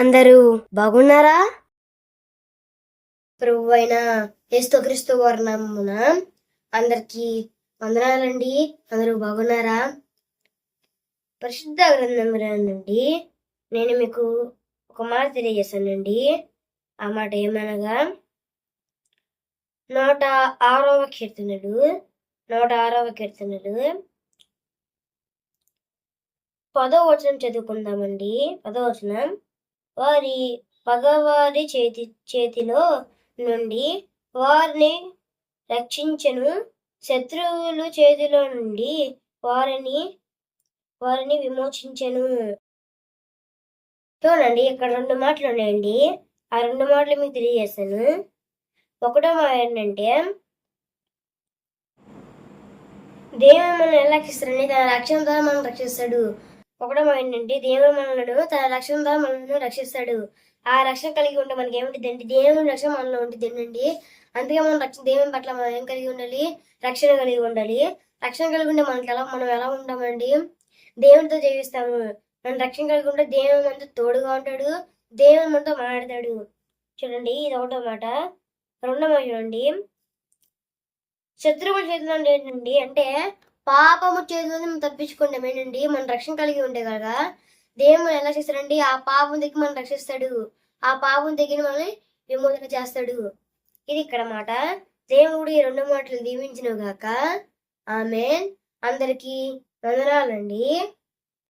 అందరూ బాగున్నారా? ప్రభు అయిన క్రీస్తు వర్ణమున అందరికి వందనాలండి. అందరూ బాగున్నారా? పరిశుద్ధ గ్రంథం నుండి నేను మీకు ఒక మాట తెలియజేశానండి. ఆ మాట ఏమనగా నూట ఆరవ కీర్తనలు నూట ఆరవ కీర్తనలు. పదో వచనం చదువుకుందామండి. పదో వచనం. వారి పగవారి చేతి చేతిలో నుండి వారిని రక్షించను. శత్రువులు చేతిలో నుండి వారిని వారిని విమోచించను. చూడండి ఇక్కడ రెండు మాటలు ఉన్నాయండి. ఆ రెండు మాటలు మీకు తెలియజేస్తాను. ఒకటో మాట ఏంటంటే దేవుడు మనం ఎలా రక్షిస్తాడండి? తన రక్షణ ద్వారా మనం రక్షిస్తాడు. ఒకటో ఏంటంటే దేవుడు మనలను తన రక్షణ ద్వారా మనల్ని రక్షిస్తాడు. ఆ రక్షణ కలిగి ఉంటే మనకి ఏమిటిదండి దేవుని రక్షణ మనలో ఉంటుంది ఏంటండి అందుకే మనం రక్షణ దేవుని పట్ల మనం ఏం కలిగి ఉండాలి? రక్షణ కలిగి ఉండాలి. రక్షణ కలిగి ఉంటే మనకి ఎలా మనం ఎలా ఉంటామండి? దేవునితో జీవిస్తాము మనం రక్షణ కలిగి ఉంటే దేవుని మనతో తోడుగా ఉంటాడు. దేవుని మనతో మాట్లాడతాడు. చూడండి ఇది ఒకటో మాట. రెండో మాట చూడండి. శత్రువుల చేతులు ఏంటండి అంటే పాపము చేతిలో మనం తప్పించుకుంటాం ఏంటండి రక్షణ కలిగి ఉండే కనుక దేవుడు ఎలా చేస్తాడండి? ఆ పాపం దగ్గర మనం రక్షిస్తాడు. ఆ పాపం దగ్గర మనల్ని విమోచన చేస్తాడు. ఇది ఇక్కడ మాట. దేవుడు ఈ రెండు మాటలు దీవించిన గాక. ఆమె అందరికి వందనాలండి.